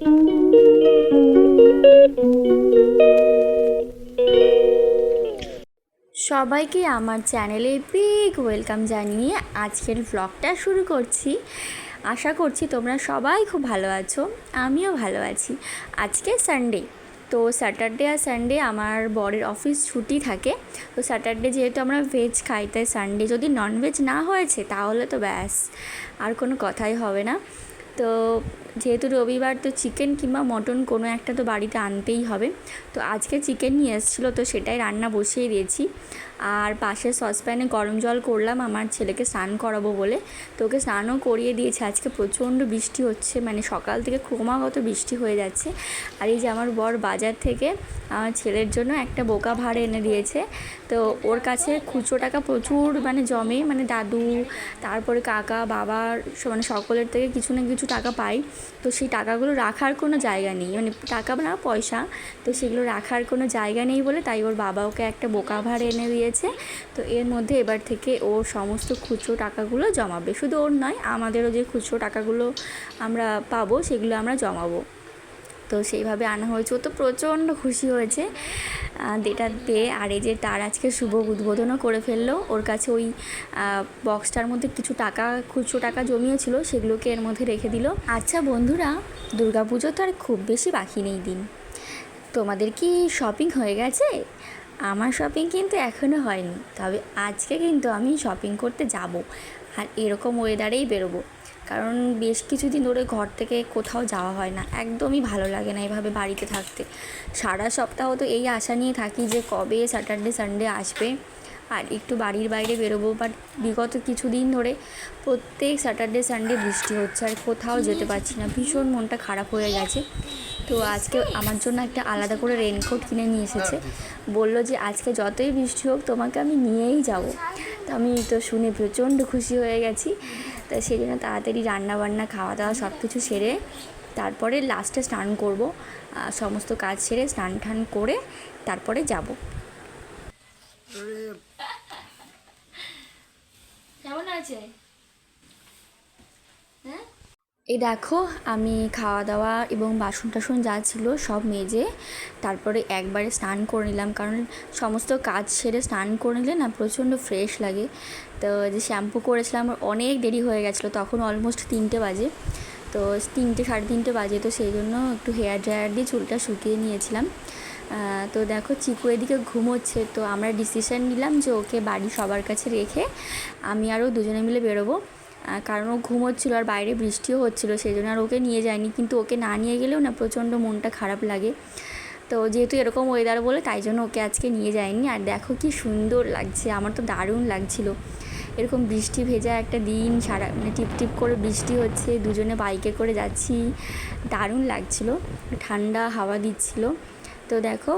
সবাইকে আমার চ্যানেলে বিগ ওয়েলকাম জানিয়ে আজকের ব্লগটা শুরু করছি। আশা করছি তোমরা সবাই খুব ভালো আছো, আমিও ভালো আছি। আজকে সানডে তো স্যাটারডে আর সানডে আমার বরের অফিস ছুটি থাকে। তো স্যাটারডে যেহেতু আমরা ভেজ খাই, তাই সানডে যদি ননভেজ না হয়েছে, তাহলে তো ব্যাস, আর কোনো কথাই হবে না। তো যেহেতু রবিবার তো চিকেন কিংবা মটন কোনো একটা তো বাড়িতে আনতেই হবে। তো আজকে চিকেন নিয়ে এসেছিল, তো সেটাই রান্না বসিয়ে দিয়েছি। আর পাশে সসপ্যানে গরম জল করলাম, আমার ছেলেকে স্নান করাবো বলে। তো ওকে স্নানও করিয়ে দিয়েছে, আজকে প্রচণ্ড বৃষ্টি হচ্ছে মানে সকাল থেকে ক্রমাগত বৃষ্টি হয়ে যাচ্ছে। আর এই যে আমার বর বাজার থেকে আমার ছেলের জন্য একটা বোকা ভাড় এনে দিয়েছে। তো ওর কাছে খুচরো টাকা প্রচুর মানে জমে মানে দাদু, তারপরে কাকা বাবার মানে সকলের থেকে কিছু না কিছু টাকা পাই। তো সেই টাকাগুলো রাখার কোনো জায়গা নেই। মানে টাকা না, পয়সা। তো সেগুলো রাখার কোনো জায়গা নেই বলে তাই ওর বাবা ওকে একটা বোকা ভাড় এনে দিয়েছে। তো এর মধ্যে এবার থেকে ও সমস্ত খুচরো টাকাগুলো জমাবে। শুধু ওর নয়, আমাদেরও যে খুচরো টাকাগুলো আমরা পাবো সেগুলো আমরা জমাবো। তো সেইভাবে আনা হয়েছে। ও তো প্রচণ্ড খুশি হয়েছে। ডেটা পেয়ে আর এই যে তার আজকে শুভ উদ্বোধনও করে ফেলল। ওর কাছে ওই বক্সটার মধ্যে কিছু টাকা, খুচরো টাকা জমিয়েছিল, সেগুলোকে এর মধ্যে রেখে দিল। আচ্ছা বন্ধুরা, দুর্গাপুজো তো আর খুব বেশি বাকি নেই দিন। তোমাদের কি শপিং হয়ে গেছে? আমার শপিং কিন্তু এখনও হয়নি। তবে আজকে কিন্তু আমি শপিং করতে যাব আর এরকম ওয়েদারেই বেরোবো। কারণ বেশ কিছুদিন ধরে ঘর থেকে কোথাও যাওয়া হয় না। একদমই ভালো লাগে না এভাবে বাড়িতে থাকতে। সারা সপ্তাহ তো এই আশা নিয়ে থাকি যে কবে স্যাটারডে সানডে আসবে। আর একটু বাড়ির বাইরে বেরোবো বাট বিগত কিছুদিন ধরে প্রত্যেক স্যাটারডে সানডে বৃষ্টি হচ্ছে আর কোথাও যেতে পারছি না। ভীষণ মনটা খারাপ হয়ে গেছে। তো আজকে আমার জন্য একটা আলাদা করে রেনকোট কিনে নিয়ে এসেছে। বলল যে, আজকে যতই বৃষ্টি হোক, তোমাকে আমি নিয়েই যাব। তো আমি তো শুনে প্রচণ্ড খুশি হয়ে গেছি। তো সেই জন্য তাড়াতাড়ি রান্না বান্না খাওয়া দাওয়া সব কিছু সেরে তারপরে লাস্টে স্নান করব। সমস্ত কাজ সেরে স্নান টান করে তারপরে যাব। কেমন আছে? হ্যাঁ? এই দেখো আমি খাওয়া দাওয়া এবং বাসন টাসন যা ছিল সব মেজে তারপরে একবারে স্নান করে নিলাম। কারণ সমস্ত কাজ সেরে স্নান করে নিলে না প্রচণ্ড ফ্রেশ লাগে। তো যে শ্যাম্পু করেছিলাম আমার অনেক দেরি হয়ে গেছিল তখন অলমোস্ট তিনটে বাজে। তো তিনটে সাড়ে তিনটে বাজে তো সেই জন্য একটু হেয়ার ড্রায়ার দিয়ে চুলটা শুকিয়ে নিয়েছিলাম। তো দেখো চিকু এদিকে ঘুমোচ্ছে, তো আমরা ডিসিশন নিলাম যে ওকে বাড়ি সবার কাছে রেখে আমি আরও দুজনে মিলে বেরোবো। কারণ ও ঘুমোচ্ছিলো আর বাইরে বৃষ্টিও হচ্ছিল, সেই জন্য আর ওকে নিয়ে যায়নি। কিন্তু ওকে না নিয়ে গেলেও না প্রচণ্ড মনটা খারাপ লাগে। তো যেহেতু এরকম ওয়েদার বলে, তাই জন্য ওকে আজকে নিয়ে যায়নি। আর দেখো কি সুন্দর লাগছে, আমার তো দারুণ লাগছিল। এরকম বৃষ্টি ভেজা একটা দিন, সারা মানে টিপ টিপ করে বৃষ্টি হচ্ছে, দুজনে বাইকে করে যাচ্ছি, দারুণ লাগছিল। ঠান্ডা হাওয়া দিচ্ছিল। তো দেখো,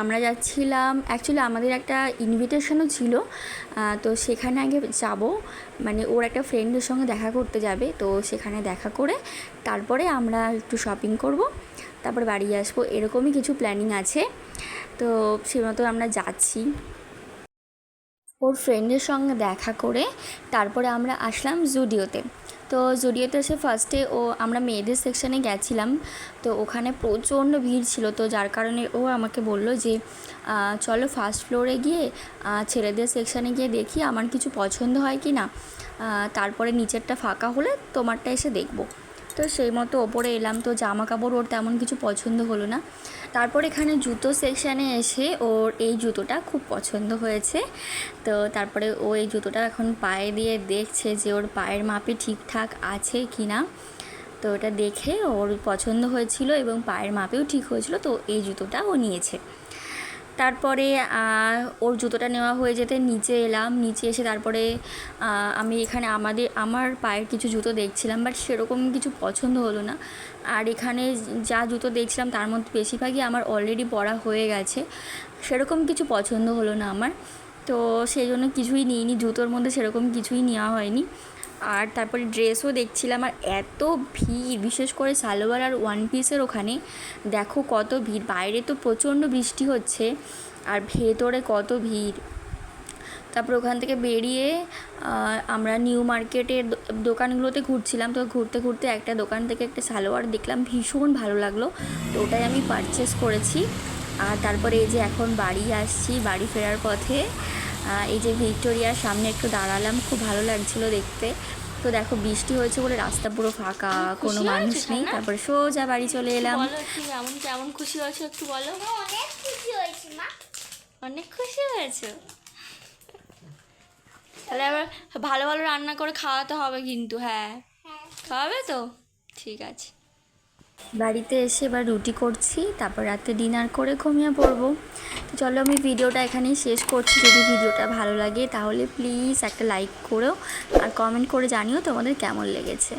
আমরা যাচ্ছিলাম অ্যাকচুয়ালি আমাদের একটা ইনভিটেশনও ছিল তো সেখানে আগে যাব। মানে ওর একটা ফ্রেন্ডের সঙ্গে দেখা করতে যাবে, তো সেখানে দেখা করে তারপরে আমরা একটু শপিং করব, তারপর বাড়ি আসব, এরকমই কিছু প্ল্যানিং আছে। তো সে মতো আমরা যাচ্ছি। ওর ফ্রেন্ডের সঙ্গে দেখা করে তারপরে আমরা আসলাম জুডিওতে। তো জুডিওতে এসে ফার্স্টে ও, আমরা মেয়েদের সেকশানে গেছিলাম। তো ওখানে প্রচণ্ড ভিড় ছিল। তো যার কারণে ও আমাকে বলল যে চলো ফার্স্ট ফ্লোরে গিয়ে ছেলেদের সেকশানে গিয়ে দেখি আমার কিছু পছন্দ হয় কি না তারপরে নিচেরটা ফাঁকা হলে তোমারটা এসে দেখব। তো সেই মতো ওপরে এলাম। তো জামা কাপড় ওর তেমন কিছু পছন্দ হলো না। তারপর এখানে জুতো সেকশানে এসে ওর এই জুতোটা খুব পছন্দ হয়েছে। তো তারপরে ও এই জুতোটা এখন পায়ে দিয়ে দেখছে যে ওর পায়ের মাপে ঠিকঠাক আছে কি না। তো ওটা দেখে ওর পছন্দ হয়েছিল এবং পায়ের মাপেও ঠিক হয়েছিল। তো এই জুতোটা ও নিয়েছে। তারপরে ওর জুতোটা নেওয়া হয়ে যেতে নিচে এলাম। নিচে এসে তারপরে আমি এখানে আমাদের, আমার পায়ের কিছু জুতো দেখছিলাম, বাট সেরকম কিছু পছন্দ হলো না। আর এখানে যা জুতো দেখছিলাম, তার মধ্যে বেশিরভাগই আমার অলরেডি পরা হয়ে গেছে। সেরকম কিছু পছন্দ হলো না আমার। তো সেই জন্য কিছুই নিইনি, জুতোর মধ্যে সেরকম কিছুই নেওয়া হয়নি। আর তারপরে ড্রেসও দেখছিলাম আর এত ভিড়, বিশেষ করে সালোয়ার আর ওয়ান পিসের ওখানে। দেখো কত ভিড়, বাইরে তো প্রচণ্ড বৃষ্টি হচ্ছে আর ভেতরে কত ভিড়। তারপর ওখান থেকে বেরিয়ে আমরা নিউ মার্কেটের দোকানগুলোতে ঘুরছিলাম। তো ঘুরতে ঘুরতে একটা দোকান থেকে একটা সালোয়ার দেখলাম, ভীষণ ভালো লাগল। তো ওটাই আমি পারচেস করেছি। আর তারপরে এই যে এখন বাড়ি আসছি, বাড়ি ফেরার পথে। এই যে ভিক্টোরিয়ার সামনে একটু দাঁড়ালাম খুব ভালো লাগছিল দেখতে। তো দেখো বৃষ্টি হয়েছে বলে রাস্তা পুরো ফাঁকা কোনো মানুষ নেই। তারপরে সোজা বাড়ি চলে এলাম। কেমন কেমন খুশি হয়েছো একটু বলো? অনেক খুশি হয়েছি মা। অনেক খুশি হয়েছো? তাহলে আবার ভালো ভালো রান্না করে খাওয়াতে হবে কিন্তু হ্যাঁ। হ্যাঁ। খাওয়াবে তো? ঠিক আছে। বাড়িতে এসে এবার রুটি করছি, তারপর রাতে ডিনার করে ঘুমিয়ে পড়ব। তো চলো আমি ভিডিওটা এখানেই শেষ করছি, যদি ভিডিওটা ভালো লাগে তাহলে প্লিজ একটা লাইক করো আর কমেন্ট করে জানিও তোমাদের কেমন লেগেছে।